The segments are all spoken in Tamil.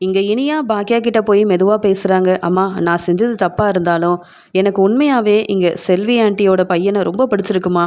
இங்கே இனியா பாக்கியா கிட்ட போய் மெதுவாக பேசுகிறாங்க அம்மா நான் செஞ்சது தப்பாக இருந்தாலும் எனக்கு உண்மையாகவே இங்கே செல்வி ஆண்டியோட பையனை ரொம்ப பிடிச்சிருக்குமா.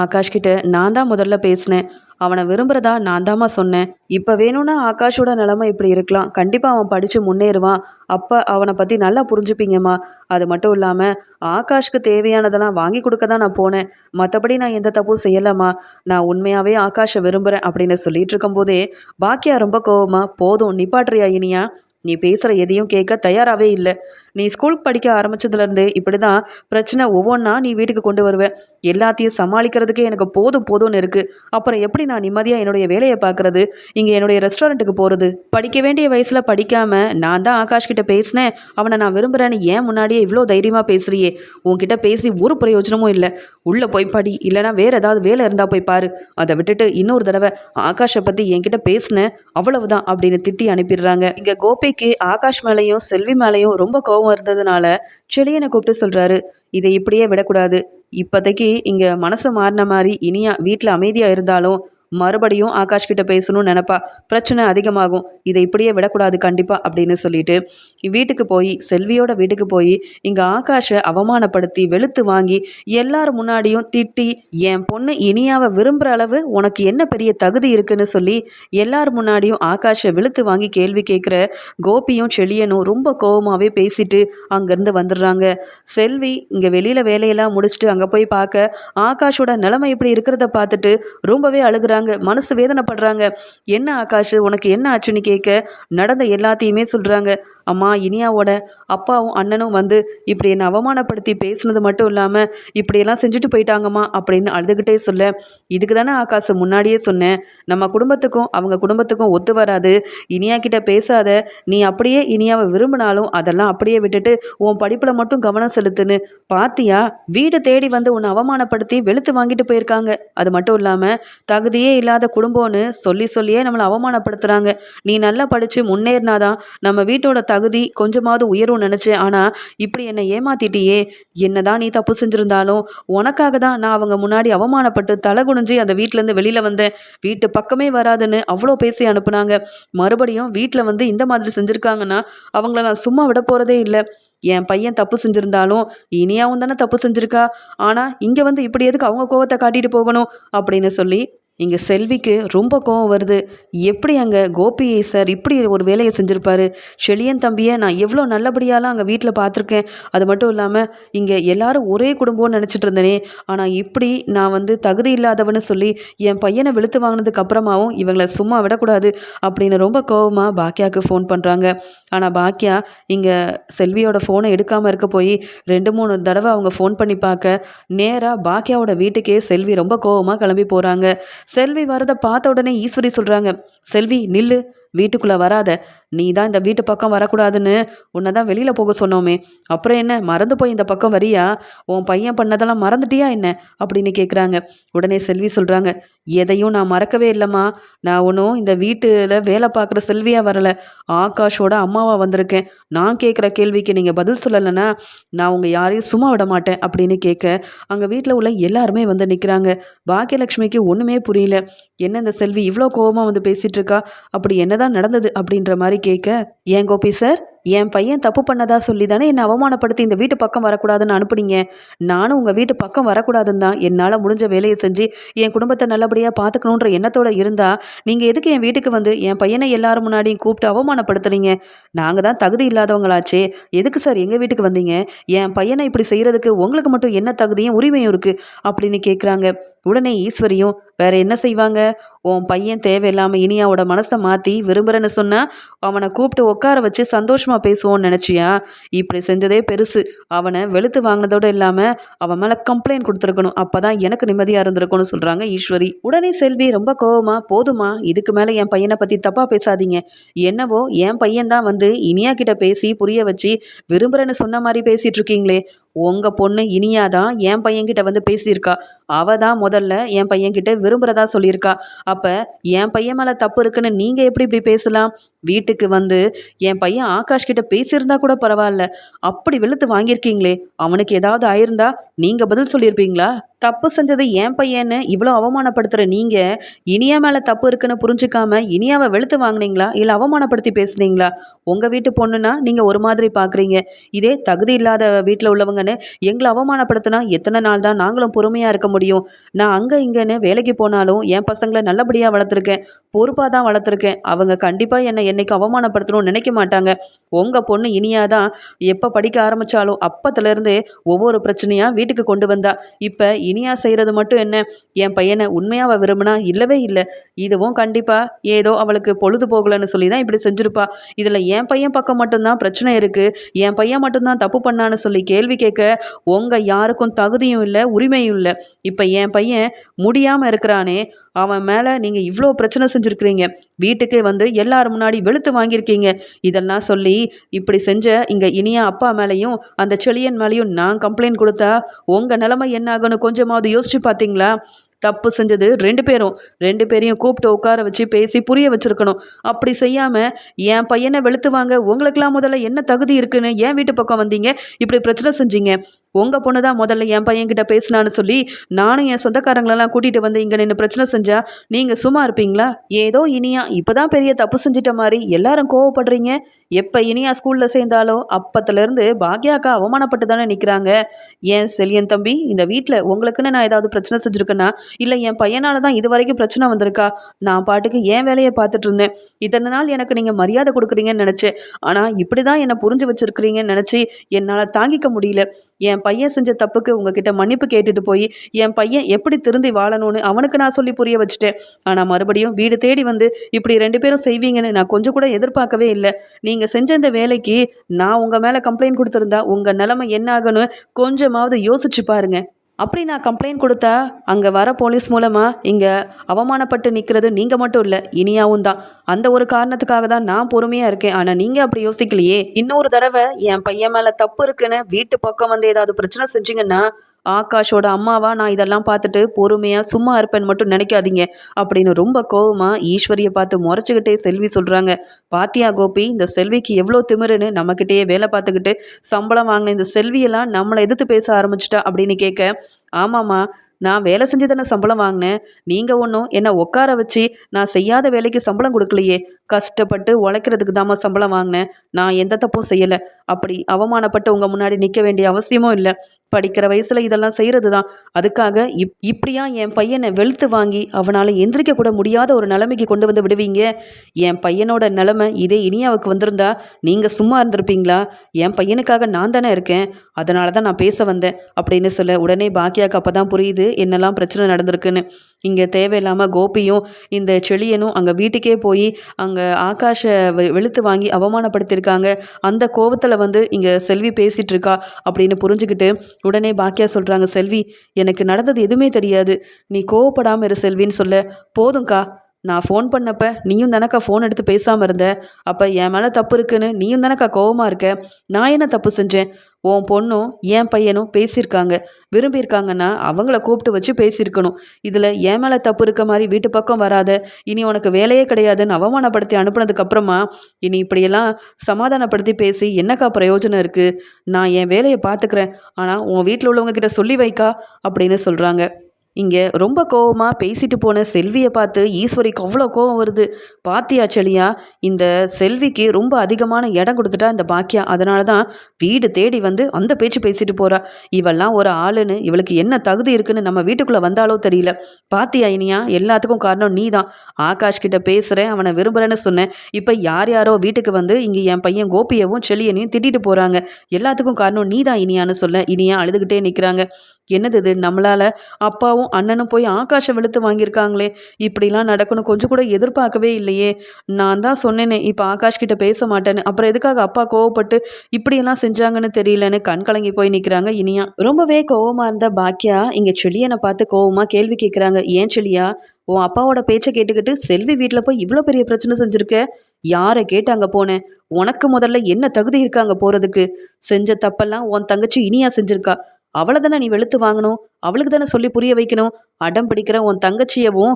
ஆகாஷ் கிட்ட நான் தான் முதல்ல பேசினேன். அவனை விரும்புகிறதா நான் தாம்மா சொன்னேன். இப்போ வேணும்னா ஆகாஷோட நிலமை இப்படி இருக்கலாம். கண்டிப்பாக அவன் படித்து முன்னேறுவான். அப்போ அவனை பற்றி நல்லா புரிஞ்சுப்பீங்கம்மா. அது மட்டும் இல்லாமல் ஆகாஷ்க்கு தேவையானதெல்லாம் வாங்கி கொடுக்க தான் நான் போனேன். மற்றபடி நான் எந்த தப்பும் செய்யலாமா நான் உண்மையாகவே ஆகாஷை விரும்புகிறேன் அப்படின்னு சொல்லிட்டு இருக்கும்போதே பாக்கியா ரொம்ப கோவமாக போதும் நிப்பாட்டுறியா இனியா நீ பேசுகிற எதையும் கேட்க தயாராகவே இல்லை. நீ ஸ்கூலுக்கு படிக்க ஆரம்பிச்சதுலேருந்து இப்படி தான் பிரச்சனை ஒவ்வொன்றா நீ வீட்டுக்கு கொண்டு வருவேன் எல்லாத்தையும் சமாளிக்கிறதுக்கே எனக்கு போதும் போதும்னு இருக்குது அப்புறம் எப்படி நான் நிம்மதியாக என்னுடைய வேலையை பார்க்குறது? இங்கே என்னுடைய ரெஸ்டாரண்ட்டுக்கு போகிறது படிக்க வேண்டிய வயசில் படிக்காமல் நான் தான் ஆகாஷ் கிட்ட பேசினேன். அவனை நான் விரும்புகிறேன்னு ஏன் முன்னாடியே இவ்வளோ தைரியமாக பேசுகிறியே உன்கிட்ட பேசி ஒரு பிரயோஜனமும் இல்லை. உள்ளே போய் படி இல்லைனா வேறு ஏதாவது வேலை இருந்தால் போய் பாரு. அதை விட்டுட்டு இன்னொரு தடவை ஆகாஷை பற்றி என்கிட்ட பேசினேன் அவ்வளவுதான் அப்படின்னு திட்டி அனுப்பிடுறாங்க. இங்கே கோபிக்கு ஆகாஷ் மேலேயும் செல்வி மேலேயும் ரொம்ப கோபம் இருந்ததுனால செளியனை கூப்பிட்டு சொல்கிறாரு இதை இப்படியே விடக்கூடாது. இப்போதைக்கு இங்கே மனசு மாறின மாதிரி இனியா வீட்டில் அமைதியாக இருந்தாலும் மறுபடியும் ஆகாஷ் கிட்ட பேசணும்னு நினப்பா. பிரச்சனை அதிகமாகும். இதை இப்படியே விடக்கூடாது கண்டிப்பாக அப்படின்னு சொல்லிட்டு வீட்டுக்கு போய் செல்வியோட வீட்டுக்கு போய் இங்கே ஆகாஷை அவமானப்படுத்தி வெளுத்து வாங்கி எல்லார் முன்னாடியும் திட்டி என் பொண்ணு இனியாவை விரும்புகிற அளவு உனக்கு என்ன பெரிய தகுதி இருக்குன்னு சொல்லி எல்லார் முன்னாடியும் ஆகாஷை வெளுத்து வாங்கி கேள்வி கேட்குற கோபியும் செழியனும் ரொம்ப கோபமாகவே பேசிட்டு அங்கேருந்து வந்துடுறாங்க. செல்வி இங்கே வெளியில் வேலையெல்லாம் முடிச்சுட்டு அங்கே போய் பார்க்க ஆகாஷோட நிலைமை இப்படி இருக்கிறத பார்த்துட்டு ரொம்பவே அழுகுறாங்க அழுகுறாங்க மனசு வேதனைப்படுறாங்க. என்ன ஆகாஷ் உனக்கு என்ன ஆச்சுன்னு கேட்க? நடந்த எல்லாத்தையுமே சொல்கிறாங்க அம்மா இனியாவோட அப்பாவும் அண்ணனும் வந்து இப்படி என்னை அவமானப்படுத்தி பேசுனது மட்டும் இல்லாமல் இப்படியெல்லாம் செஞ்சுட்டு போயிட்டாங்கம்மா அப்படின்னு அழுதுகிட்டே சொல்ல இதுக்கு தானே ஆகாஷ் முன்னாடியே சொன்னேன். நம்ம குடும்பத்துக்கும் அவங்க குடும்பத்துக்கும் ஒத்து வராது. இனியா கிட்ட பேசாத. நீ அப்படியே இனியாவை விரும்பினாலும் அதெல்லாம் அப்படியே விட்டுட்டு உன் படிப்பில் மட்டும் கவனம் செலுத்துன்னு. பாத்தியா? வீடு தேடி வந்து உன்னை அவமானப்படுத்தி வெளுத்து வாங்கிட்டு போயிருக்காங்க. அது மட்டும் இல்லாமல் தகுதியே தகுதியே இல்லாத குடும்பம்னு சொல்லி சொல்லியே நம்மளை அவமானப்படுத்துகிறாங்க நீ நல்லா படித்து முன்னேறினாதான் நம்ம வீட்டோட தகுதி கொஞ்சமாவது உயரும் நினச்சேன். ஆனால் இப்படி என்னை ஏமாத்திட்டியே. என்னதான் நீ தப்பு செஞ்சுருந்தாலும் உனக்காக தான் நான் அவங்க முன்னாடி அவமானப்பட்டு தலை குனிஞ்சு அந்த வீட்டிலேருந்து வெளியில் வந்தேன். வீட்டு பக்கமே வராதுன்னு அவ்வளோ பேசி அனுப்புனாங்க. மறுபடியும் வீட்டில் வந்து இந்த மாதிரி செஞ்சுருக்காங்கன்னா அவங்கள நான் சும்மா விட போகிறதே இல்லை. என் பையன் தப்பு செஞ்சுருந்தாலும் இனியாவும் தானே தப்பு செஞ்சுருக்கா? ஆனால் இங்கே வந்து இப்படி எதுக்கு அவங்க கோவத்தை காட்டிட்டு போகணும்? அப்படின்னு சொல்லி இங்கே செல்விக்கு ரொம்ப கோவம் வருது. எப்படி அங்கே கோபி சார் இப்படி ஒரு வேலையை செஞ்சுருப்பாரு? செழியன் தம்பியை நான் எவ்வளோ நல்லபடியாலாம் அங்கே வீட்டில் பார்த்துருக்கேன். அது மட்டும் இல்லாமல் இங்கே எல்லாரும் ஒரே குடும்பம்னு நினச்சிட்டு இருந்தேனே. ஆனால் இப்படி நான் வந்து தகுதி இல்லாதவன்னு சொல்லி என் பையனை வெளுத்து வாங்கினதுக்கு அப்புறமாவும் இவங்களை சும்மா விடக்கூடாது அப்படின்னு ரொம்ப கோவமாக பாக்கியாவுக்கு ஃபோன் பண்ணுறாங்க ஆனால் பாக்கியா இங்கே செல்வியோட ஃபோனை எடுக்காமல் இருக்க போய் ரெண்டு மூணு தடவை அவங்க ஃபோன் பண்ணி பார்க்க நேராக பாக்கியாவோட வீட்டுக்கே செல்வி ரொம்ப கோவமாக கிளம்பி போகிறாங்க செல்வி வரதை பார்த்த உடனே ஈஸ்வரி சொல்கிறாங்க செல்வி நில்லு. வீட்டுக்குள்ளே வராத. நீ தான் இந்த வீட்டு பக்கம் வரக்கூடாதுன்னு உன்னை தான் வெளியில் போக சொன்னோமே. அப்புறம் என்ன மறந்து போய் இந்த பக்கம் வரியா? உன் பையன் பண்ணதெல்லாம் மறந்துட்டியா என்ன? அப்படின்னு கேட்குறாங்க உடனே செல்வி சொல்கிறாங்க எதையும் நான் மறக்கவே இல்லைம்மா. நான் ஒன்றும் இந்த வீட்டில் வேலை பார்க்குற செல்வியாக வரலை. ஆகாஷோட அம்மாவாக வந்திருக்கேன். நான் கேட்குற கேள்விக்கு நீங்கள் பதில் சொல்லலைன்னா நான் உங்கள் யாரையும் சும்மா விட மாட்டேன் அப்படின்னு கேட்க அங்கே வீட்டில் உள்ள எல்லாருமே வந்து நிற்கிறாங்க பாக்கியலட்சுமிக்கு ஒன்றுமே புரியல. என்ன இந்த செல்வி இவ்வளோ கோபமாக வந்து பேசிகிட்டு இருக்கா? அப்படி என்னதான் நடந்தது அப்படின்ற மாதிரி கேட்க ஏன் கோபி சார்? என் பையன் தப்பு பண்ணதா சொல்லி தானே என்னை அவமானப்படுத்தி இந்த வீட்டு பக்கம் வரக்கூடாதுன்னு அனுப்புனீங்க. நானும் உங்கள் வீட்டு பக்கம் வரக்கூடாதுன்னு தான் என்னால் முடிஞ்ச வேலையை செஞ்சு என் குடும்பத்தை நல்லபடியாக பார்த்துக்கணுன்ற எண்ணத்தோடு இருந்தால் நீங்கள் எதுக்கு என் வீட்டுக்கு வந்து என் பையனை எல்லாரும் முன்னாடியும் கூப்பிட்டு அவமானப்படுத்துறீங்க? நாங்கள் தான் தகுதி இல்லாதவங்களாச்சே. எதுக்கு சார் எங்கள் வீட்டுக்கு வந்தீங்க? என் பையனை இப்படி செய்கிறதுக்கு உங்களுக்கு மட்டும் என்ன தகுதியும் உரிமையும் இருக்குது அப்படின்னு கேட்குறாங்க உடனே ஈஸ்வரியும் வேற என்ன செய்வாங்க? உன் பையன் தேவையில்லாமல் இனியாவோட மனசை மாற்றி விரும்புகிறேன்னு சொன்னால் அவனை கூப்பிட்டு உட்கார வச்சு சந்தோஷமாக பேசுவோன்னு நினச்சியா? இப்படி செஞ்சதே பெருசு. அவனை வெளுத்து வாங்கினதோடு இல்லாமல் அவன் மேலே கம்ப்ளைண்ட் கொடுத்துருக்கணும். அப்போ தான் எனக்கு நிம்மதியாக இருந்திருக்கும்னு சொல்கிறாங்க ஈஸ்வரி. உடனே செல்வி ரொம்ப கோவமா? போதுமா? இதுக்கு மேலே என் பையனை பற்றி தப்பாக பேசாதீங்க. என்னவோ என் பையன் தான் வந்து இனியா கிட்ட பேசி புரிய வச்சு விரும்புகிறேன்னு சொன்ன மாதிரி பேசிகிட்டு இருக்கீங்களே. உங்கள் பொண்ணு இனியா தான் என் பையன்கிட்ட வந்து பேசியிருக்கா. அவள் தான் முதல்ல என் பையன்கிட்ட விரும்புகிறதா சொல்லியிருக்கா. அப்போ என் பையன் மேலே தப்பு இருக்குன்னு நீங்கள் எப்படி இப்படி பேசலாம்? வீட்டுக்கு வந்து என் பையன் ஆகாஷ் கிட்ட பேசியிருந்தா கூட பரவாயில்ல. அப்படி வெளுத்து வாங்கியிருக்கீங்களே. அவனுக்கு ஏதாவது ஆயிருந்தா நீங்கள் பதில் சொல்லியிருப்பீங்களா? தப்பு செஞ்சது என் பையன்னு இவ்வளோ அவமானப்படுத்துகிற நீங்கள் இனியா மேலே தப்பு இருக்குன்னு புரிஞ்சுக்காம இனியாவை வெளுத்து வாங்கினீங்களா? இல்லை அவமானப்படுத்தி பேசுனீங்களா? உங்கள் வீட்டு பொண்ணுன்னா நீங்கள் ஒரு மாதிரி பார்க்குறீங்க இதே தகுதி இல்லாத வீட்டில் உள்ளவங்கன்னு எங்களை அவமானப்படுத்தினா எத்தனை நாள் தான் நாங்களும் பொறுமையாக இருக்க முடியும். நான் அங்கே இங்கேன்னு வேலைக்கு போனாலும் என் பசங்களை நல்லபடியாக வளர்த்துருக்கேன். பொறுப்பாக தான் வளர்த்துருக்கேன். அவங்க கண்டிப்பாக என்னை என்னைக்கு அவமானப்படுத்தணும்னு நினைக்க மாட்டாங்க. உங்கள் பொண்ணு இனியா தான் எப்போ படிக்க ஆரம்பித்தாலும் அப்பத்துலேருந்தே ஒவ்வொரு பிரச்சனையாக வீட்டுக்கு கொண்டு வந்தா. இப்போ இனியா செய்கிறது மட்டும் என்ன? என் பையனை உண்மையாக அவள் விரும்பினா? இல்லவே இல்லை. இதுவும் கண்டிப்பாக ஏதோ அவளுக்கு பொழுது போகலன்னு சொல்லி தான் இப்படி செஞ்சுருப்பா. இதில் என் பையன் பக்கம் மட்டும்தான் பிரச்சனை இருக்குது என் பையன் மட்டும்தான் தப்பு பண்ணான்னு சொல்லி கேள்வி கேட்க உங்கள் யாருக்கும் தகுதியும் இல்லை உரிமையும் இல்லை. இப்போ என் பையன் முடியாமல் இருக்கிறானே அவன் மேலே நீங்கள் இவ்வளோ பிரச்சனை செஞ்சுருக்கிறீங்க. வீட்டுக்கே வந்து எல்லார் முன்னாடி வெளுத்து வாங்கியிருக்கீங்க. இதெல்லாம் சொல்லி இப்படி செஞ்ச இங்கே இனியா அப்பா மேலேயும் அந்த செளியன் மேலேயும் நான் கம்ப்ளைண்ட் கொடுத்தா உங்கள் நிலமை என்ன கொஞ்சமாவது யோசிச்சு பார்த்தீங்களா தப்பு செஞ்சது ரெண்டு பேரும். ரெண்டு பேரையும் கூப்பிட்டு உட்கார வச்சு பேசி புரிய வச்சுருக்கணும். அப்படி செய்யாமல் என் பையனை வெளுத்து வாங்க உங்களுக்கெல்லாம் முதல்ல என்ன தகுதி இருக்குன்னு என் வீட்டு பக்கம் வந்தீங்க? இப்படி பிரச்சனை செஞ்சீங்க. உங்கள் பொண்ணு தான் முதல்ல என் பையன்கிட்ட பேசினான்னு சொல்லி நானும் என் சொந்தக்காரங்களெல்லாம் கூட்டிகிட்டு வந்து இங்கே நின்று பிரச்சனை செஞ்சா நீங்கள் சும்மா இருப்பீங்களா? ஏதோ இனியா இப்போ தான் பெரிய தப்பு செஞ்சிட்ட மாதிரி எல்லாரும் கோவப்படுறீங்க. எப்போ இனியா ஸ்கூலில் சேர்ந்தாலோ அப்பத்துலேருந்து பாக்யாக்கா அவமானப்பட்டு தானே நிற்கிறாங்க ஏன் செல்யன் தம்பி இந்த வீட்டில் உங்களுக்குன்னு நான் ஏதாவது பிரச்சனை செஞ்சுருக்கேன்னா இல்லை என் பையனால் தான் இது வரைக்கும் பிரச்சனை வந்திருக்கா? நான் பாட்டுக்கு என் வேலையை பார்த்துட்டு இருந்தேன். இத்தனை நாள் எனக்கு நீங்கள் மரியாதை கொடுக்குறீங்கன்னு நினச்சேன். ஆனால் இப்படி தான் என்னை புரிஞ்சு வச்சுருக்கிறீங்கன்னு நினச்சி என்னால் தாங்கிக்க முடியல. என் பையன் செஞ்ச தப்புக்கு உங்ககிட்ட மன்னிப்பு கேட்டுட்டு போய் என் பையன் எப்படி திருந்தி வாழணும்னு அவனுக்கு நான் சொல்லி புரிய வச்சுட்டேன். ஆனால் மறுபடியும் வீடு தேடி வந்து இப்படி ரெண்டு பேரும் செய்வீங்கன்னு நான் கொஞ்சம் கூட எதிர்பார்க்கவே இல்லை. நீங்கள் செஞ்ச இந்த வேலைக்கு நான் உங்கள் மேலே கம்ப்ளைண்ட் கொடுத்துருந்தா உங்கள் நிலைமை என்ன ஆகுன்னு கொஞ்சமாவது யோசிச்சு பாருங்கள் அப்படி நான் கம்ப்ளைண்ட் கொடுத்தா அங்கே வர போலீஸ் மூலமாக இங்கே அவமானப்பட்டு நிற்கிறது நீங்கள் மட்டும் இல்லை இனியாவும் தான். அந்த ஒரு காரணத்துக்காக தான் நான் பொறுமையாக இருக்கேன். ஆனால் நீங்கள் அப்படி யோசிக்கலையே. இன்னொரு தடவை என் பையன் மேலே தப்பு இருக்குன்னு வீட்டு பக்கம் வந்து ஏதாவது பிரச்சனை செஞ்சீங்கன்னா ஆகாஷோட அம்மாவா நான் இதெல்லாம் பார்த்துட்டு பொறுமையாக சும்மா இருப்பேன்னு மட்டும் நினைக்காதீங்க அப்படின்னு ரொம்ப கோவமாக ஈஸ்வரியை பார்த்து முறைச்சிக்கிட்டே செல்வி சொல்கிறாங்க பாத்தியா கோபி இந்த செல்விக்கு எவ்வளோ திமிருன்னு நம்மக்கிட்டேயே வேலை பார்த்துக்கிட்டு சம்பளம் வாங்கின இந்த செல்வியெல்லாம் நம்மளை எதிர்த்து பேச ஆரம்பிச்சிட்டா அப்படின்னு கேட்க ஆமாம்மா நான் வேலை செஞ்சு தானே சம்பளம் வாங்கினேன். நீங்கள் ஒன்றும் என்னை உட்கார வச்சு நான் செய்யாத வேலைக்கு சம்பளம் கொடுக்கலையே. கஷ்டப்பட்டு உழைக்கிறதுக்கு தாம்மா சம்பளம் வாங்கினேன். நான் எந்த தப்பும் செய்யலை. அப்படி அவமானப்பட்டு உங்கள் முன்னாடி நிற்க வேண்டிய அவசியமும் இல்லை. படிக்கிற வயசில் இதெல்லாம் செய்கிறது தான் அதுக்காக இப் இப்படியா என் பையனை வெளுத்து வாங்கி அவனால் எந்திரிக்க கூட முடியாத ஒரு நிலைமைக்கு கொண்டு வந்து விடுவீங்க. என் பையனோட நிலைமை இதே இனியாவுக்கு வந்திருந்தா நீங்கள் சும்மா இருந்திருப்பீங்களா? என் பையனுக்காக நான் தானே இருக்கேன். அதனால தான் நான் பேச வந்தேன். அப்படின்னு சொல்ல உடனே பாக்கியாக்கு அப்போ தான் புரியுது. என்னெல்லாம் பிரச்சனை நடந்திருக்குன்னு. இங்கே தேவையில்லாமல் கோபியும் இந்த செழியனும் அங்கே வீட்டுக்கே போய் அங்கே ஆகாஷை வெளுத்து வாங்கி அவமானப்படுத்தியிருக்காங்க. அந்த கோவத்தில் வந்து இங்கே செல்வி பேசிகிட்டு இருக்கா அப்படின்னு புரிஞ்சுக்கிட்டு உடனே பாக்கியா சொல்கிறாங்க செல்வி எனக்கு நடந்தது எதுவுமே தெரியாது. நீ கோவப்படாமல் இரு செல்வின்னு சொல்ல. போதும்க்கா நான் ஃபோன் பண்ணப்ப நீயும் தானக்கா ஃபோன் எடுத்து பேசாமல் இருந்த? அப்போ என் மேலே தப்பு இருக்குன்னு நீயும் தானக்கா கோவமாக இருக்க? நான் என்ன தப்பு செஞ்சேன்? உன் பொண்ணும் என் பையனும் பேசியிருக்காங்க. விரும்பியிருக்காங்கன்னா அவங்கள கூப்பிட்டு வச்சு பேசியிருக்கணும். இதில் என் மேலே தப்பு இருக்க மாதிரி வீட்டு பக்கம் வராத. இனி உனக்கு வேலையே கிடையாதுன்னு அவமானப்படுத்தி அனுப்புனதுக்கப்புறமா இனி இப்படியெல்லாம் சமாதானப்படுத்தி பேசி என்னக்கா பிரயோஜனம் இருக்குது நான் என் வேலையை பார்த்துக்கிறேன். ஆனால் உன் வீட்டில் உள்ளவங்க கிட்ட சொல்லி வைக்கா அப்படின்னு சொல்கிறாங்க இங்கே ரொம்ப கோவமாக பேசிட்டு போன செல்வியை பார்த்து ஈஸ்வரிக்கு அவ்வளோ கோவம் வருது. பாத்தியா செலியா இந்த செல்விக்கு ரொம்ப அதிகமான இடம் கொடுத்துட்டா இந்த பாக்கியா. அதனால தான் வீடு தேடி வந்து அந்த பேச்சு பேசிட்டு போறா. இவெல்லாம் ஒரு ஆளுன்னு இவளுக்கு என்ன தகுதி இருக்குன்னு நம்ம வீட்டுக்குள்ளே வந்தாலோ தெரியல. பாத்தியா இனியா எல்லாத்துக்கும் காரணம் நீ தான். ஆகாஷ் கிட்ட பேசுகிறேன் அவனை விரும்புகிறேன்னு சொன்னேன். இப்போ யார் யாரோ வீட்டுக்கு வந்து இங்கே என் பையன் கோபியவும் செலியனையும் திட்டிட்டு போகிறாங்க எல்லாத்துக்கும் காரணம் நீ தான் இனியான்னு சொல்ல இனியா அழுதுகிட்டே நிற்கிறாங்க என்னது இது? நம்மளால் அப்பாவும் அண்ணனும் போய் ஆகாஷை வெளுத்து வாங்கியிருக்காங்களே. இப்படிலாம் நடக்கணும் கொஞ்சம் கூட எதிர்பார்க்கவே இல்லையே. நான் தான் சொன்னேனே இப்போ ஆகாஷ் கிட்ட பேச மாட்டேன்னு. அப்புறம் எதுக்காக அப்பா கோவப்பட்டு இப்படியெல்லாம் செஞ்சாங்கன்னு தெரியலன்னு கண் கலங்கி போய் நிற்கிறாங்க இனியா. ரொம்பவே கோவமாக இருந்த பாக்கியா இங்கே செளியனை பார்த்து கோவமாக கேள்வி கேட்குறாங்க ஏன் செளியா உன் அப்பாவோட பேச்சை கேட்டுக்கிட்டு செல்வி வீட்டில் போய் இவ்வளோ பெரிய பிரச்சனை செஞ்சுருக்க? யாரை கேட்டு அங்கே போனேன் உனக்கு முதல்ல என்ன தகுதி இருக்காங்க போகிறதுக்கு செஞ்ச தப்பெல்லாம் உன் தங்கச்சி இனியா செஞ்சுருக்கா. அவ்வளோதானே தானே நீ வெளுத்து வாங்கணும்? அவளுக்கு தானே சொல்லி புரிய வைக்கணும். அடம் பிடிக்கிற உன் தங்கச்சியவும்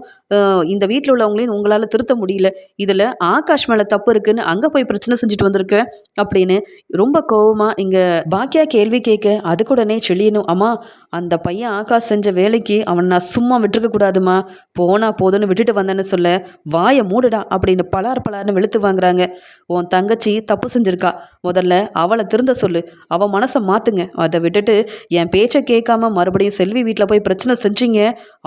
இந்த வீட்டில் உள்ளவங்களையும் உங்களால் திருத்த முடியல. இதில் ஆகாஷ் மேலே தப்பு இருக்குன்னு அங்கே போய் பிரச்சனை செஞ்சுட்டு வந்திருக்க அப்படின்னு ரொம்ப கோவமாக இங்கே பாக்கியா கேள்வி கேட்க அதுக்குடனே சொல்லிடணும். அம்மா அந்த பையன் ஆகாஷ் செஞ்ச வேலைக்கு அவனை நான் சும்மா விட்டுருக்க கூடாதுமா. போனா போதுன்னு விட்டுட்டு வந்தேன்னு சொல்ல வாயை மூடுடா அப்படின்னு பலார் பலார்னு வெளுத்து வாங்குறாங்க. உன் தங்கச்சி தப்பு செஞ்சிருக்கா. முதல்ல அவளை திருந்த சொல்லு. அவள் மனசை மாற்றுங்க அதை விட்டுட்டு என் பேச்சை கேட்காம மறுபடியும் செல்வி வீட்டில் போய் பிரச்சனை செஞ்சீங்க?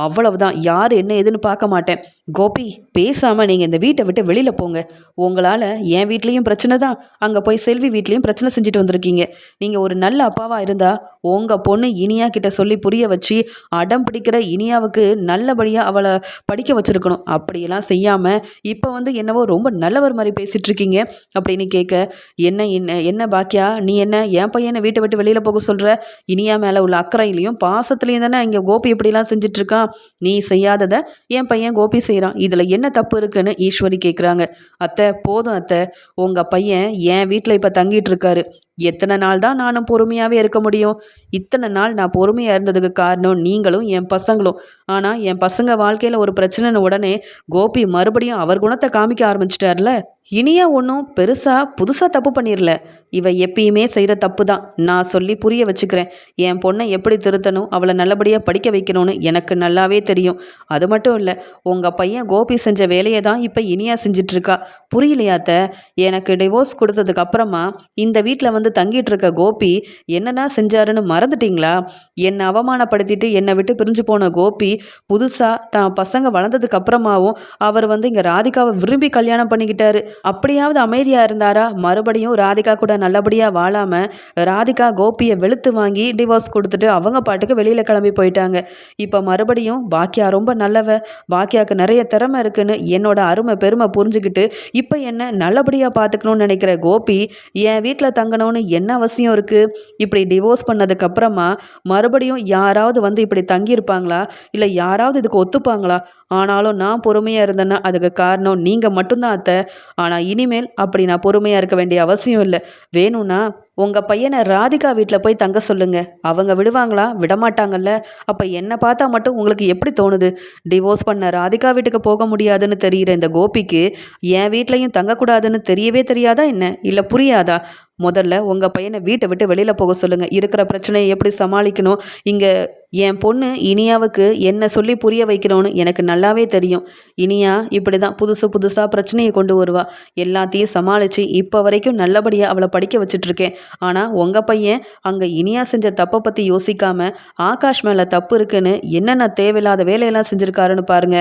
அவ்வளவுதான். யார் என்ன ஏதுன்னு பார்க்க மாட்டேன். கோபி பேசாமல் நீங்கள் இந்த வீட்டை விட்டு வெளியில் போங்க. உங்களால் என் வீட்லேயும் பிரச்சனை தான். அங்கே போய் செல்வி வீட்லேயும் பிரச்சனை செஞ்சுட்டு வந்திருக்கீங்க. நீங்கள் ஒரு நல்ல அப்பாவாக இருந்தால் உங்கள் பொண்ணு இனியா கிட்ட சொல்லி புரிய வச்சு அடம் பிடிக்கிற இனியாவுக்கு நல்லபடியாக அவளை படிக்க வச்சிருக்கணும். அப்படியெல்லாம் செய்யாமல் இப்போ வந்து என்னவோ ரொம்ப நல்லவர் மாதிரி பேசிட்டு இருக்கீங்க அப்படின்னு கேட்க என்ன என்ன என்ன பாக்கியா? நீ என்ன என் பையனை வீட்டை விட்டு வெளியில் போக சொல்கிற இனியா மேலே உள்ள அக்கறையிலையும் பாசத்துலேயும் தானே இங்கே கோபி இப்படிலாம் செஞ்சிட்ருக்கான் நீ செய்யாததை என் பையன் கோபி செய்கிறான் இதில் என்ன தப்பு இருக்குன்னு ஈஸ்வரி கேட்குறாங்க அத்தை போதும் அத்தை. உங்கள் பையன் என் வீட்டில் இப்போ தங்கிட்டு இருக்காரு எத்தனை நாள் தான் நானும் பொறுமையாகவே இருக்க முடியும்? இத்தனை நாள் நான் பொறுமையாக இருந்ததுக்கு காரணம் நீங்களும் என் பசங்களும். ஆனால் என் பசங்க வாழ்க்கையில் ஒரு பிரச்சனைன்னு உடனே கோபி மறுபடியும் அவர் குணத்தை காமிக்க ஆரம்பிச்சிட்டார்ல. இனியா ஒன்றும் பெருசாக புதுசாக தப்பு பண்ணிடல இவ எப்பயுமே செய்கிற தப்பு தான். நான் சொல்லி புரிய வச்சுக்கிறேன். என் பொண்ணை எப்படி திருத்தணும்? அவளை நல்லபடியாக படிக்க வைக்கணும்னு எனக்கு நல்லாவே தெரியும். அது மட்டும் இல்லை உங்கள் பையன் கோபி செஞ்ச வேலையை தான் இப்போ இனியா செஞ்சிட்ருக்கா. புரியலையாத்த எனக்கு டிவோர்ஸ் கொடுத்ததுக்கு அப்புறமா இந்த வீட்டில் வந்து தங்கிட்டு இருக்க கோபி என்னென்ன செஞ்சாருன்னு மறந்துட்டீங்களா? என்னை அவமானப்படுத்திட்டு என்னை விட்டு பிரிஞ்சு போன கோபி புதுசாக தான் பசங்க வளர்ந்ததுக்கு அப்புறமாவும் அவர் வந்து இங்கே ராதிகாவை விரும்பி கல்யாணம் பண்ணிக்கிட்டாரு. அப்படியாவது அமைதியாக இருந்தாரா? மறுபடியும் ராதிகா கூட நல்லபடியாக வாழாமல் ராதிகா கோபியை வெளுத்து வாங்கி டிவோர்ஸ் கொடுத்துட்டு அவங்க பாட்டுக்கு வெளியில் கிளம்பி போயிட்டாங்க. இப்போ மறுபடியும் பாக்கியா ரொம்ப நல்லவ பாக்கியாவுக்கு நிறைய திறமை இருக்குன்னு என்னோட அருமை பெருமை புரிஞ்சுக்கிட்டு இப்போ என்ன நல்லபடியாக பார்த்துக்கணும்னு நினைக்கிற கோபி என் வீட்டில் தங்கணும்னு என்ன அவசியம் இருக்குது இப்படி டிவோர்ஸ் பண்ணதுக்கப்புறமா மறுபடியும் யாராவது வந்து இப்படி தங்கியிருப்பாங்களா? இல்லை யாராவது இதுக்கு ஒத்துப்பாங்களா? ஆனாலும் நான் பொறுமையாக இருந்தேன்னா அதுக்கு காரணம் நீங்கள் மட்டும்தான் அத்தை. ஆனால் இனிமேல் அப்படி நான் பொறுமையாக இருக்க வேண்டிய அவசியம் இல்லை. வேணும்னா உங்கள் பையனை ராதிகா வீட்டில் போய் தங்க சொல்லுங்க. அவங்க விடுவாங்களா? விடமாட்டாங்கல்ல. அப்போ என்னை பார்த்தா மட்டும் உங்களுக்கு எப்படி தோணுது? டிவோர்ஸ் பண்ண ராதிகா வீட்டுக்கு போக முடியாதுன்னு தெரிகிற இந்த கோபிக்கு என் வீட்லையும் தங்கக்கூடாதுன்னு தெரியவே தெரியாதா என்ன? இல்லை புரியாதா? முதல்ல உங்கள் பையனை வீட்டை விட்டு வெளியில் போக சொல்லுங்கள் இருக்கிற பிரச்சனையை எப்படி சமாளிக்கணும்? இங்கே என் பொண்ணு இனியாவுக்கு என்ன சொல்லி புரிய வைக்கணும்னு எனக்கு நல்லாவே தெரியும். இனியா இப்படி தான் புதுசு புதுசாக பிரச்சனையை கொண்டு வருவா. எல்லாத்தையும் சமாளித்து இப்போ வரைக்கும் நல்லபடியாக அவளை படிக்க வச்சிட்ருக்கேன் ஆனால் உங்கள் பையன் அங்கே இனியா செஞ்ச தப்பை பற்றி யோசிக்காமல் ஆகாஷ் மேலே தப்பு இருக்குன்னு என்னென்ன தேவையில்லாத வேலையெல்லாம் செஞ்சுருக்காருன்னு பாருங்க.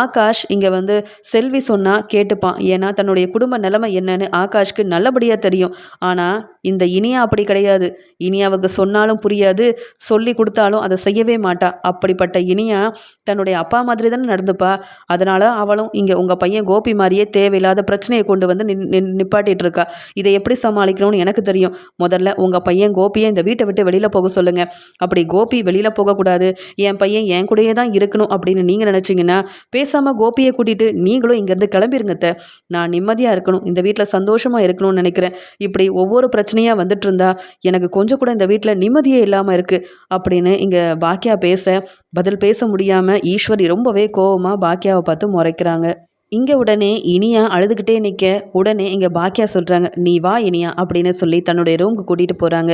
ஆகாஷ் இங்கே வந்து செல்வி சொன்னால் கேட்டுப்பான். ஏன்னா தன்னுடைய குடும்ப நிலைமை என்னன்னு ஆகாஷ்க்கு நல்லபடியாக தெரியும். ஆனால் இந்த இனியா அப்படி கிடையாது. இனியாவுக்கு சொன்னாலும் புரியாது சொல்லி கொடுத்தாலும் அதை செய்யவே மாட்டா. அப்படிப்பட்ட இனியா தன்னுடைய அப்பா மாதிரி தானே நடந்துப்பா. அதனால் அவளும் இங்கே உங்கள் பையன் கோபி மாதிரியே தேவையில்லாத பிரச்சனையை கொண்டு வந்து நின் நின் நிப்பாட்டிட்டு இருக்கா. இதை எப்படி சமாளிக்கணும்னு எனக்கு தெரியும். முதல்ல உங்கள் பையன் கோபியை இந்த வீட்டை விட்டு வெளியில் போக சொல்லுங்கள் அப்படி கோபி வெளியில் போகக்கூடாது. என் பையன் என் கூடயே தான் இருக்கணும் அப்படின்னு நீங்கள் நினச்சிங்கன்னா பேசாமல் கோபியை கூட்டிகிட்டு நீங்களும் இங்கேருந்து கிளம்பிருங்கத்தை நான் நிம்மதியாக இருக்கணும். இந்த வீட்டில் சந்தோஷமாக இருக்கணும்னு நினைக்கிறேன். இப்படி ஒவ்வொரு பிரச்சனையாக வந்துட்டு இருந்தா எனக்கு கொஞ்சம் கூட இந்த வீட்டில் நிம்மதியே இல்லாமல் இருக்குது அப்படின்னு இங்கே பாக்கியா பேச பதில் பேச முடியாமல் ஈஸ்வரி ரொம்பவே கோவமாக பாக்கியாவை பார்த்து முறைக்கிறாங்க. இங்கே உடனே இனியா அழுதுகிட்டே நிற்க உடனே இங்கே பாக்கியா சொல்கிறாங்க நீ வா இனியா அப்படின்னு சொல்லி தன்னுடைய ரூமுக்கு கூட்டிகிட்டு போகிறாங்க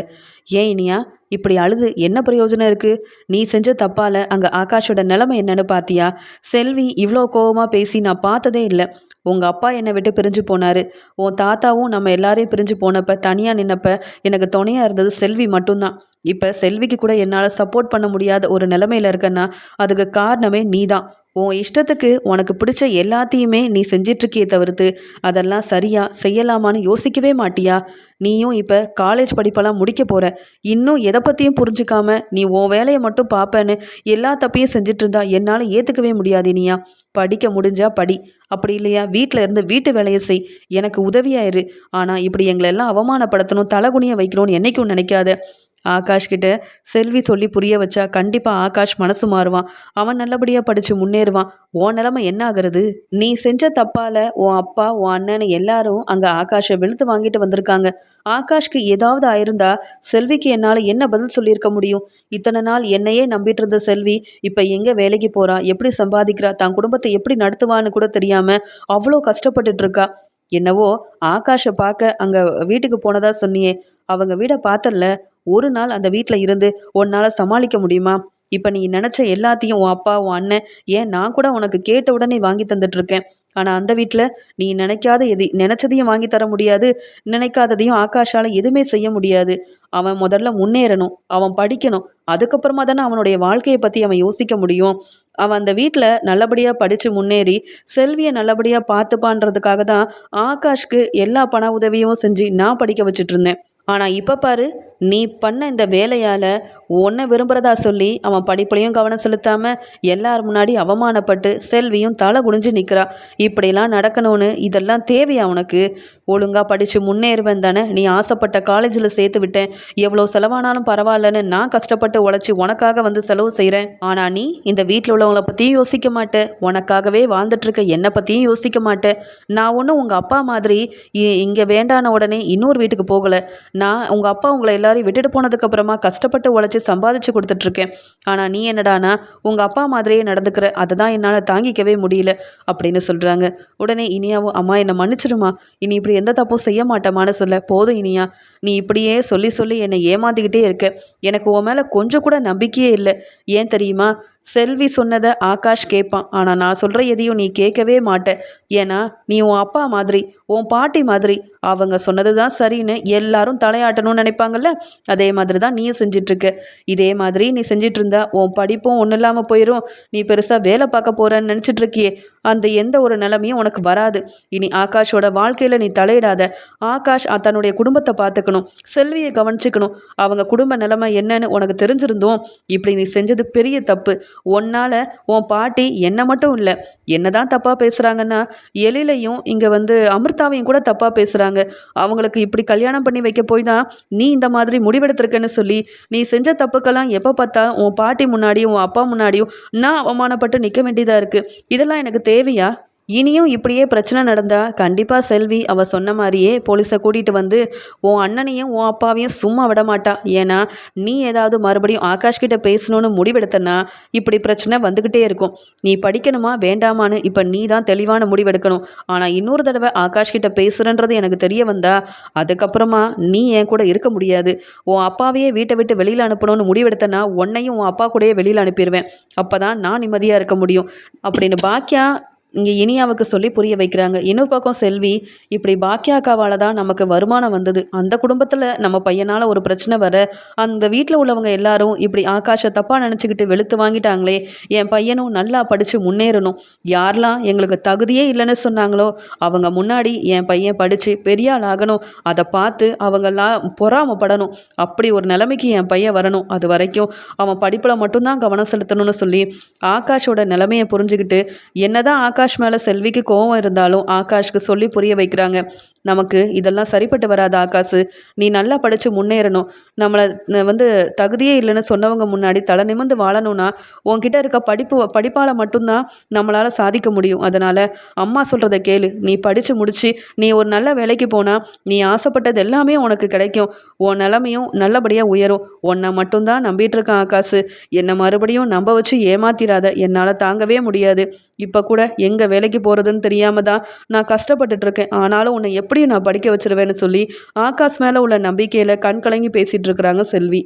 ஏன் இனியா? இப்படி அழுது என்ன பிரயோஜனம் இருக்குது நீ செஞ்ச தப்பால் அங்கே ஆகாஷோட நிலைமை என்னன்னு பார்த்தியா செல்வி இவ்வளோ கோவமாக பேசி நான் பார்த்ததே இல்லை. உங்கள் அப்பா என்னை விட்டு பிரிஞ்சு போனார். உன் தாத்தாவும் நம்ம எல்லாரையும் பிரிஞ்சு போனப்ப தனியாக நின்னப்ப எனக்கு துணையாக இருந்தது செல்வி மட்டும்தான். இப்போ செல்விக்கு கூட என்னால் சப்போர்ட் பண்ண முடியாத ஒரு நிலமையில இருக்கேன்னா அதுக்கு காரணமே நீ தான் உன் இஷ்டத்துக்கு உனக்கு பிடிச்ச எல்லாத்தையுமே நீ செஞ்சிட்ருக்கியே தவிர்த்து அதெல்லாம் சரியாக செய்யலாமான்னு யோசிக்கவே மாட்டியா? நீயும் இப்போ காலேஜ் படிப்பெல்லாம் முடிக்க போகிற இன்னும் எதை பற்றியும் புரிஞ்சுக்காம நீ உன் வேலையை மட்டும் பார்ப்பேன்னு எல்லா தப்பையும் செஞ்சுட்டு இருந்தா என்னால் ஏற்றுக்கவே முடியாது இனியா. படிக்க முடிஞ்சா படி. அப்படி இல்லையா? வீட்டில் இருந்து வீட்டு வேலையை செய். எனக்கு உதவியாயிரு ஆனால் இப்படி எங்களை எல்லாம் அவமானப்படுத்தணும் தலகுனிய வைக்கணும்னு என்றைக்கும் நினைக்காத. ஆகாஷ் கிட்ட செல்வி சொல்லி புரிய வச்சா கண்டிப்பாக ஆகாஷ் மனசு மாறுவான். அவன் நல்லபடியாக படித்து முன்னேறுவான். உன் நிலமை என்ன ஆகுறது? நீ செஞ்ச தப்பால் உன் அப்பா உன் அண்ணன் எல்லாரும் அங்கே ஆகாஷை வெளுத்து வாங்கிட்டு வந்திருக்காங்க. ஆகாஷ்க்கு ஏதாவது ஆயிருந்தா செல்விக்கு என்னால் என்ன பதில் சொல்லியிருக்க முடியும்? இத்தனை நாள் என்னையே நம்பிட்டு இருந்த செல்வி இப்போ எங்கே வேலைக்கு போகிறா எப்படி சம்பாதிக்கிறா? தான் குடும்பத்தை எப்படி நடத்துவான்னு கூட தெரியாமல் அவ்வளோ கஷ்டப்பட்டுட்டு இருக்கா. என்னவோ ஆகாஷை பார்க்க அங்கே வீட்டுக்கு போனதா சொன்னியே. அவங்க வீடை பார்த்தல ஒரு நாள் அந்த வீட்டில் இருந்து உன்னால் சமாளிக்க முடியுமா? இப்போ நீ நினச்ச எல்லாத்தையும் உன் அப்பா உன் அண்ணன் ஏன் நான் கூட உனக்கு கேட்ட உடனே வாங்கி தந்துட்டுருக்கேன் ஆனால் அந்த வீட்டில் நீ நினைக்காத எது நினச்சதையும் வாங்கி தர முடியாது. நினைக்காததையும் ஆகாஷால் எதுவுமே செய்ய முடியாது. அவன் முதல்ல முன்னேறணும் அவன் படிக்கணும். அதுக்கப்புறமா தானே அவனுடைய வாழ்க்கையை பற்றி அவன் யோசிக்க முடியும். அவன் அந்த வீட்டில் நல்லபடியாக படித்து முன்னேறி செல்வியை நல்லபடியாக பார்த்துப்பான்றதுக்காக தான் ஆகாஷ்க்கு எல்லா பண உதவியும் செஞ்சு நான் படிக்க வச்சுட்டு இருந்தேன். ஆனால் இப்போ பாரு நீ பண்ண இந்த வேலையால் உன்னை விரும்புகிறதா சொல்லி அவன் படிப்புலையும் கவனம் செலுத்தாமல் எல்லார் முன்னாடி அவமானப்பட்டு செல்வியும் தலை குனிஞ்சு நிற்கிறா இப்படிலாம் நடக்கணும்னு இதெல்லாம் தேவையா உனக்கு? ஒழுங்காக படித்து முன்னேறுவேன் தானே. நீ ஆசைப்பட்ட காலேஜில் சேர்த்து விட்டேன். எவ்வளோ செலவானாலும் பரவாயில்லன்னு நான் கஷ்டப்பட்டு உழைச்சி உனக்காக வந்து செலவு செய்கிறேன் ஆனால் நீ இந்த வீட்டில் உள்ளவங்கள பற்றியும் யோசிக்க மாட்டேன் உனக்காகவே வாழ்ந்துட்டுருக்க என்னை பற்றியும் யோசிக்க மாட்டேன் நான் ஒன்றும் உங்கள் அப்பா மாதிரி இங்கே வேண்டான உடனே இன்னொரு வீட்டுக்கு போகலை. நான் உங்கள் அப்பா உங்களை எல்லாரையும் விட்டுட்டு போனதுக்கப்புறமா கஷ்டப்பட்டு உழைச்சி சம்பாதிச்சு கொடுத்துட்ருக்கேன். ஆனால் நீ என்னடானா உங்கள் அப்பா மாதிரியே நடந்துக்கிற அதை தான் என்னால் தாங்கிக்கவே முடியல அப்படின்னு சொல்கிறாங்க உடனே இனியாவும் அம்மா என்னை மன்னிச்சிடுமா? இனி இப்படி எந்த தப்பும் செய்ய மாட்டேமான்னு சொல்ல போதும் இனியா நீ இப்படியே சொல்லி சொல்லி என்னை ஏமாத்திக்கிட்டே இருக்க. எனக்கு உன் மேலே கொஞ்சம் கூட நம்பிக்கையே இல்லை. ஏன் தெரியுமா? செல்வி சொன்னதை ஆகாஷ் கேட்பான் ஆனால் நான் சொல்கிற எதையும் நீ கேட்கவே மாட்ட. ஏன்னா நீ உன் அப்பா மாதிரி உன் பாட்டி மாதிரி அவங்க சொன்னது தான் சரின்னு எல்லாரும் தலையாட்டணும்னு நினைப்பாங்கல்ல? அதே மாதிரி தான் நீயும் செஞ்சிட்ருக்க. இதே மாதிரி நீ செஞ்சிட்ருந்தா உன் படிப்பும் ஒன்றும் இல்லாமல் போயிடும் நீ பெருசாக வேலை பார்க்க போகிறேன்னு நினச்சிட்ருக்கியே. அந்த எந்த ஒரு நிலைமையும் உனக்கு வராது. இனி ஆகாஷோட வாழ்க்கையில் நீ தலையிடாத. ஆகாஷ் தன்னுடைய குடும்பத்தை பார்த்துக்கணும். செல்வியை கவனிச்சுக்கணும். அவங்க குடும்ப நிலைமை என்னன்னு உனக்கு தெரிஞ்சிருந்தோம். இப்படி நீ செஞ்சது பெரிய தப்பு. உன்னால் உன் பாட்டி என்னை மட்டும் இல்லை. என்ன தான் தப்பாக பேசுகிறாங்கன்னா எழிலையும் இங்கே வந்து அமிர்தாவையும் கூட தப்பாக பேசுகிறாங்க அவங்களுக்கு இப்படி கல்யாணம் பண்ணி வைக்க போய் தான் நீ இந்த மாதிரி முடிவெடுத்திருக்கேன்னு சொல்லி நீ செஞ்ச தப்புக்கெல்லாம் எப்போ பார்த்தாலும் உன் பாட்டி முன்னாடியும் உன் அப்பா முன்னாடியும் நான் அவமானப்பட்டு நிற்க வேண்டியதாக இருக்குது இதெல்லாம் எனக்கு தேவையா? இனியும் இப்படியே பிரச்சனை நடந்தால் கண்டிப்பாக செல்வி அவள் சொன்ன மாதிரியே போலீஸை கூட்டிகிட்டு வந்து உன் அண்ணனையும் உன் அப்பாவையும் சும்மா விட மாட்டா. ஏன்னா நீ ஏதாவது மறுபடியும் ஆகாஷ் கிட்ட பேசணும்னு முடிவெடுத்தனா இப்படி பிரச்சனை வந்துக்கிட்டே இருக்கும். நீ படிக்கணுமா வேண்டாமான்னு இப்போ நீ தான் தெளிவான முடிவெடுக்கணும். ஆனால் இன்னொரு தடவை ஆகாஷ் கிட்ட பேசுகிறன்றது எனக்கு தெரிய வந்தா அதுக்கப்புறமா நீ என் கூட இருக்க முடியாது. உன் அப்பாவையே வீட்டை விட்டு வெளியில் அனுப்பணும்னு முடிவெடுத்தனா உன்னையும் உன் அப்பா கூடயே வெளியில் அனுப்பிடுவேன் அப்போ தான் நான் நிம்மதியாக இருக்க முடியும். அப்படின்னு பாக்கியா இங்கே இனியாவுக்கு சொல்லி புரிய வைக்கிறாங்க. இன்னொரு பக்கம் செல்வி இப்படி பாக்கியாக்காவால் தான் நமக்கு வருமானம் வந்தது. அந்த குடும்பத்தில் நம்ம பையனால் ஒரு பிரச்சனை வர அந்த வீட்டில் உள்ளவங்க எல்லாரும் இப்படி ஆகாஷை தப்பாக நினச்சிக்கிட்டு வெளுத்து வாங்கிட்டாங்களே என் பையனும் நல்லா படித்து முன்னேறணும். யாரெல்லாம் எங்களுக்கு தகுதியே இல்லைன்னு சொன்னாங்களோ அவங்க முன்னாடி என் பையன் படித்து பெரிய ஆள் ஆகணும். அதை பார்த்து அவங்கெல்லாம் பொறாமப்படணும். அப்படி ஒரு நிலைமைக்கு என் பையன் வரணும். அது வரைக்கும் அவன் படிப்பில் மட்டும்தான் கவனம் செலுத்தணும்னு சொல்லி ஆகாஷோட நிலைமையை புரிஞ்சுக்கிட்டு என்னதான் ஆகாஷ் ஆகாஷ் மேலே செல்விக்கு கோவம் இருந்தாலும் ஆகாஷ்க்கு சொல்லி புரிய வைக்கிறாங்க. நமக்கு இதெல்லாம் சரிப்பட்டு வராது ஆகாசு நீ நல்லா படித்து முன்னேறணும். நம்மளை வந்து தகுதியே இல்லைன்னு சொன்னவங்க முன்னாடி தலை நிமிந்து வாழணும்னா உன்கிட்ட இருக்க படிப்பு படிப்பால் மட்டும்தான் நம்மளால் சாதிக்க முடியும். அதனால் அம்மா சொல்கிறத கேளு. நீ படித்து முடித்து நீ ஒரு நல்ல வேலைக்கு போனால் நீ ஆசைப்பட்டது எல்லாமே உனக்கு கிடைக்கும். உன் நிலமையும் நல்லபடியாக உயரும். உன்னை மட்டும்தான் நம்பிட்டு இருக்கான் ஆகாசு என்னை மறுபடியும் நம்ப வச்சு ஏமாத்திராத. என்னால் தாங்கவே முடியாது. இப்போ கூட எங்கே வேலைக்கு போகிறதுன்னு தெரியாமல் தான் நான் கஷ்டப்பட்டுட்ருக்கேன். ஆனாலும் உன்னை எப்படி எப்படியும் நான் படிக்க வச்சிருவேன்னு சொல்லி ஆகாஷ் மேலே உள்ள நம்பிக்கையில் கண் கலங்கி பேசிகிட்டு இருக்கிறாங்க செல்வி.